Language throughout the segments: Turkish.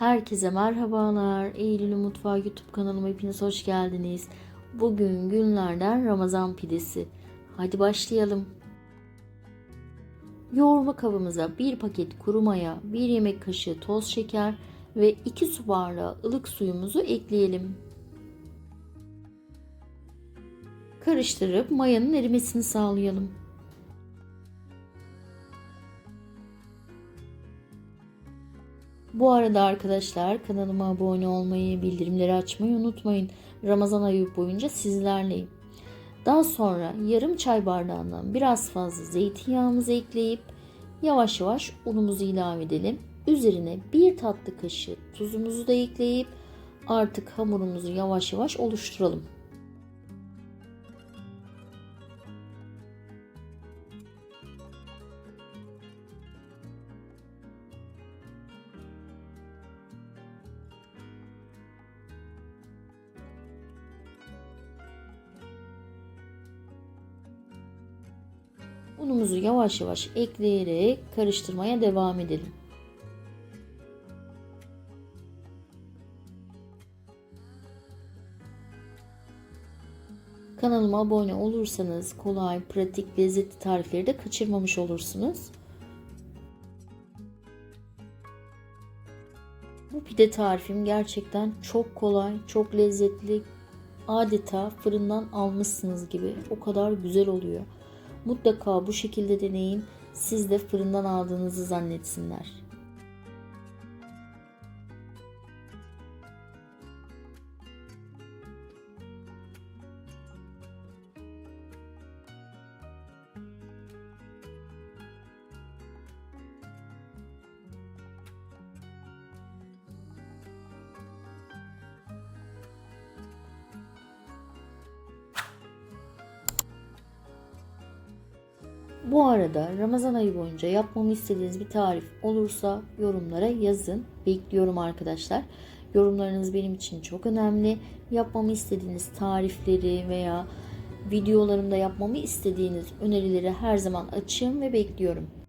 Herkese merhabalar. Eylül Mutfağı YouTube kanalıma hepiniz hoş geldiniz. Bugün günlerden Ramazan pidesi. Hadi başlayalım. Yoğurma kabımıza bir paket kuru maya, bir yemek kaşığı toz şeker ve 2 su bardağı ılık suyumuzu ekleyelim. Karıştırıp mayanın erimesini sağlayalım. Bu arada arkadaşlar kanalıma abone olmayı, bildirimleri açmayı unutmayın. Ramazan ayı boyunca sizlerleyim. Daha sonra yarım çay bardağından biraz fazla zeytinyağımızı ekleyip yavaş yavaş unumuzu ilave edelim. Üzerine bir tatlı kaşığı tuzumuzu da ekleyip artık hamurumuzu yavaş yavaş oluşturalım. Unumuzu yavaş yavaş ekleyerek karıştırmaya devam edelim. Kanalıma abone olursanız kolay, pratik, lezzetli tarifleri de kaçırmamış olursunuz. Bu pide tarifim gerçekten çok kolay, çok lezzetli. Adeta fırından almışsınız gibi. O kadar güzel oluyor. Mutlaka bu şekilde deneyin. Siz de fırından aldığınızı zannetsinler. Bu arada Ramazan ayı boyunca yapmamı istediğiniz bir tarif olursa yorumlara yazın. Bekliyorum arkadaşlar. Yorumlarınız benim için çok önemli. Yapmamı istediğiniz tarifleri veya videolarımda yapmamı istediğiniz önerileri her zaman açığım ve bekliyorum.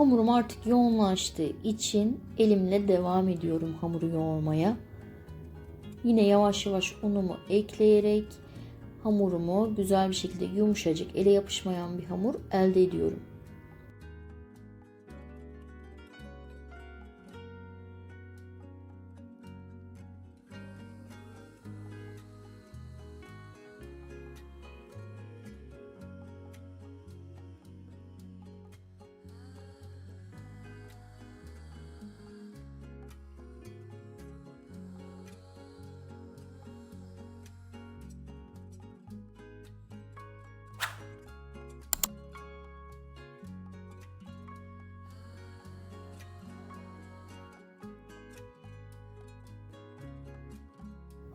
Hamurum artık yoğunlaştığı için elimle devam ediyorum hamuru yoğurmaya. Yine yavaş yavaş unumu ekleyerek hamurumu güzel bir şekilde yumuşacık, ele yapışmayan bir hamur elde ediyorum.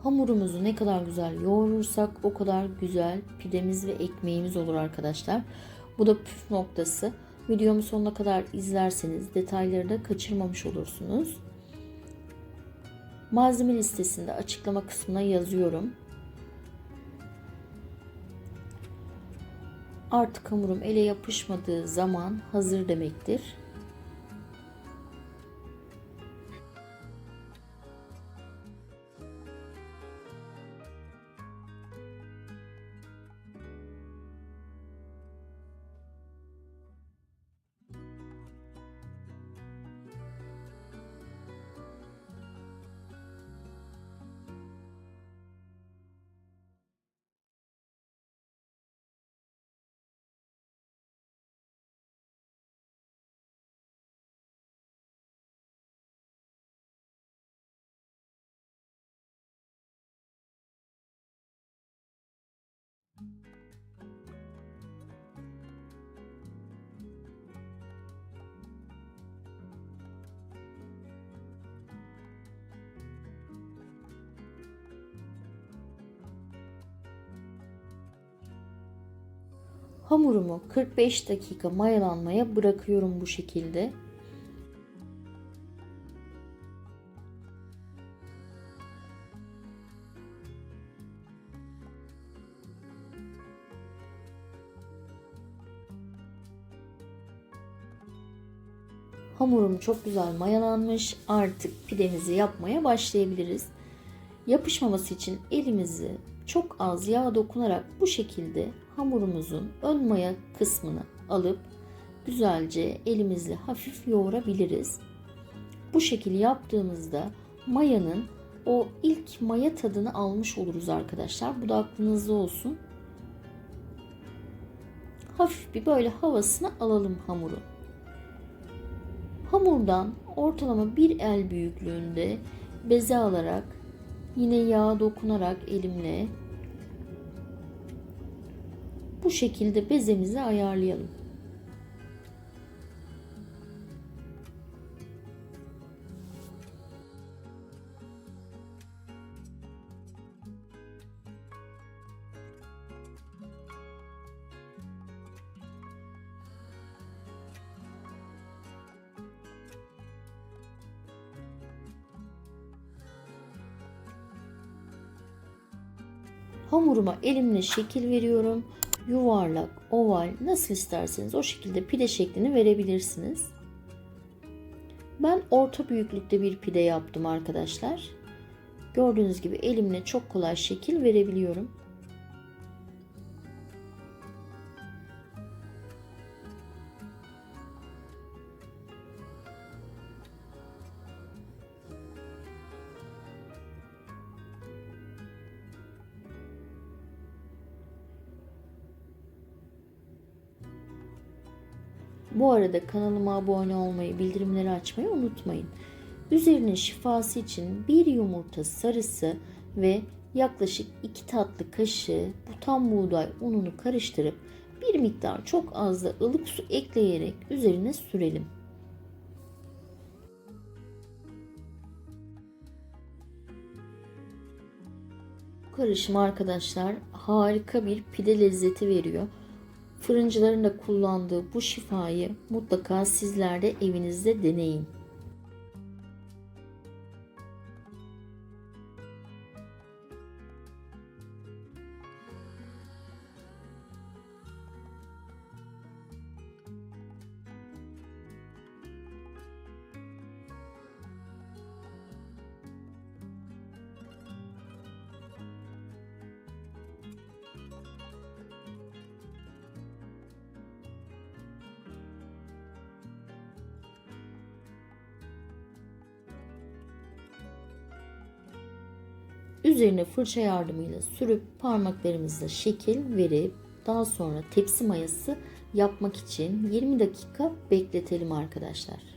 Hamurumuzu ne kadar güzel yoğurursak o kadar güzel pidemiz ve ekmeğimiz olur arkadaşlar. Bu da püf noktası. Videomu sonuna kadar izlerseniz detayları da kaçırmamış olursunuz. Malzeme listesinde açıklama kısmına yazıyorum. Artık hamurum ele yapışmadığı zaman hazır demektir. Hamurumu 45 dakika mayalanmaya bırakıyorum bu şekilde. Hamurum çok güzel mayalanmış. Artık pidemizi yapmaya başlayabiliriz. Yapışmaması için elimizi çok az yağ dokunarak bu şekilde hamurumuzun ön maya kısmını alıp güzelce elimizle hafif yoğurabiliriz. Bu şekilde yaptığımızda mayanın o ilk maya tadını almış oluruz arkadaşlar. Bu da aklınızda olsun. Hafif bir böyle havasını alalım hamurun. Hamurdan ortalama bir el büyüklüğünde beze alarak yine yağ dokunarak elimle bu şekilde bezemizi ayarlayalım. Hamuruma elimle şekil veriyorum. Yuvarlak, oval nasıl isterseniz o şekilde pide şeklini verebilirsiniz. Ben orta büyüklükte bir pide yaptım arkadaşlar. Gördüğünüz gibi elimle çok kolay şekil verebiliyorum. Bu arada kanalıma abone olmayı, bildirimleri açmayı unutmayın. Üzerine şifası için bir yumurta sarısı ve yaklaşık 2 tatlı kaşığı bu tam buğday ununu karıştırıp bir miktar çok az da ılık su ekleyerek üzerine sürelim. Bu karışım arkadaşlar harika bir pide lezzeti veriyor. Fırıncıların da kullandığı bu şifayı mutlaka sizler de evinizde deneyin. Üzerine fırça yardımıyla sürüp parmaklarımızla şekil verip daha sonra tepsi mayası yapmak için 20 dakika bekletelim arkadaşlar.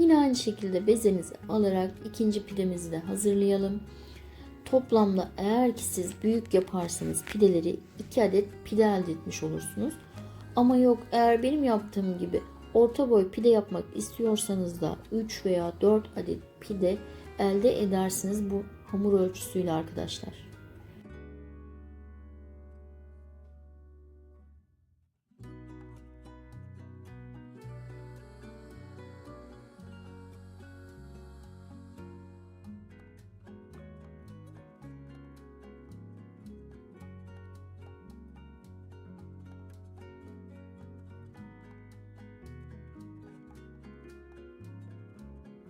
Yine aynı şekilde bezemizi alarak ikinci pidemizi de hazırlayalım. Toplamda eğer ki siz büyük yaparsanız pideleri 2 adet pide elde etmiş olursunuz. Ama yok eğer benim yaptığım gibi orta boy pide yapmak istiyorsanız da 3 veya 4 adet pide elde edersiniz bu hamur ölçüsüyle arkadaşlar.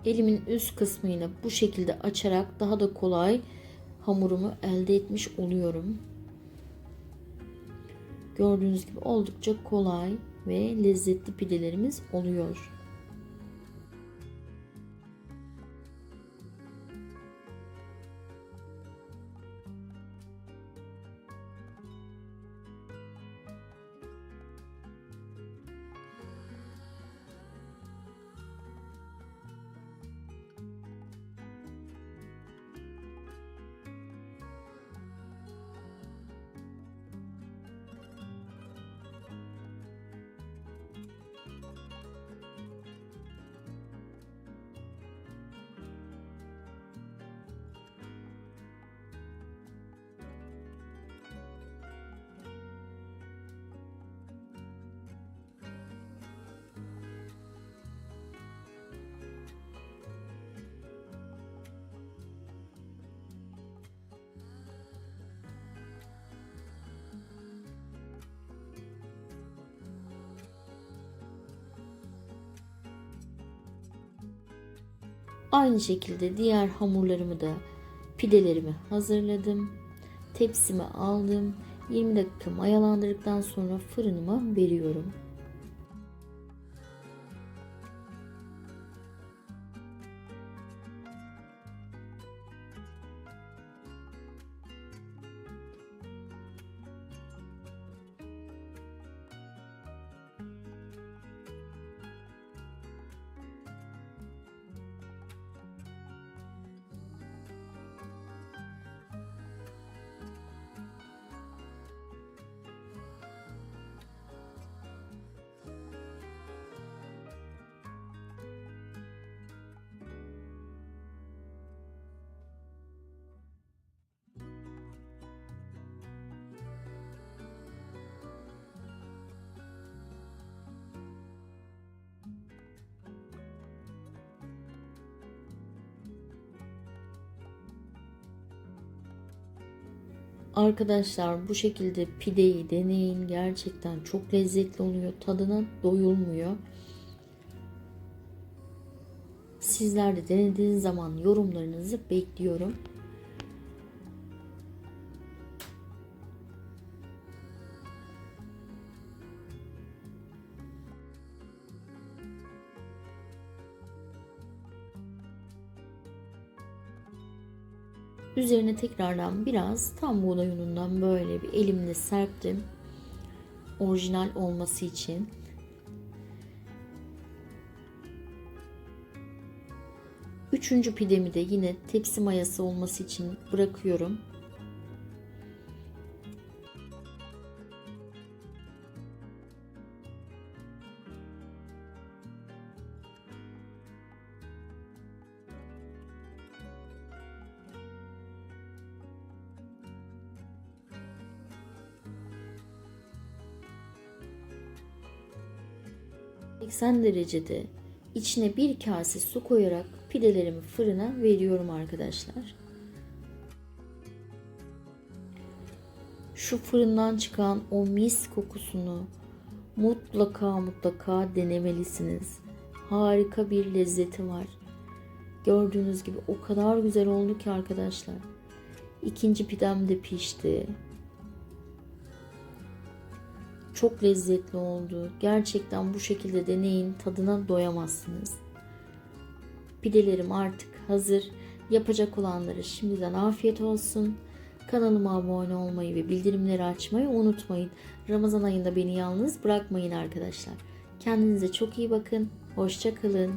Elimin üst kısmıyla bu şekilde açarak daha da kolay hamurumu elde etmiş oluyorum. Gördüğünüz gibi oldukça kolay ve lezzetli pidelerimiz oluyor. Aynı şekilde diğer hamurlarımı da pidelerimi hazırladım. Tepsime aldım. 20 dakika mayalandırdıktan sonra fırınıma veriyorum. Arkadaşlar bu şekilde pideyi deneyin. Gerçekten çok lezzetli oluyor. Tadına doyulmuyor. Sizler de denediğiniz zaman yorumlarınızı bekliyorum. Üzerine tekrardan biraz tam buğday unundan böyle bir elimle serptim. Orijinal olması için. Üçüncü pidemi de yine tepsi mayası olması için bırakıyorum. ...80 derecede içine bir kase su koyarak pidelerimi fırına veriyorum arkadaşlar. Şu fırından çıkan o mis kokusunu mutlaka mutlaka denemelisiniz. Harika bir lezzeti var. Gördüğünüz gibi o kadar güzel oldu ki arkadaşlar. İkinci pidem de pişti. Çok lezzetli oldu. Gerçekten bu şekilde deneyin. Tadına doyamazsınız. Pidelerim artık hazır. Yapacak olanlara şimdiden afiyet olsun. Kanalıma abone olmayı ve bildirimleri açmayı unutmayın. Ramazan ayında beni yalnız bırakmayın arkadaşlar. Kendinize çok iyi bakın. Hoşça kalın.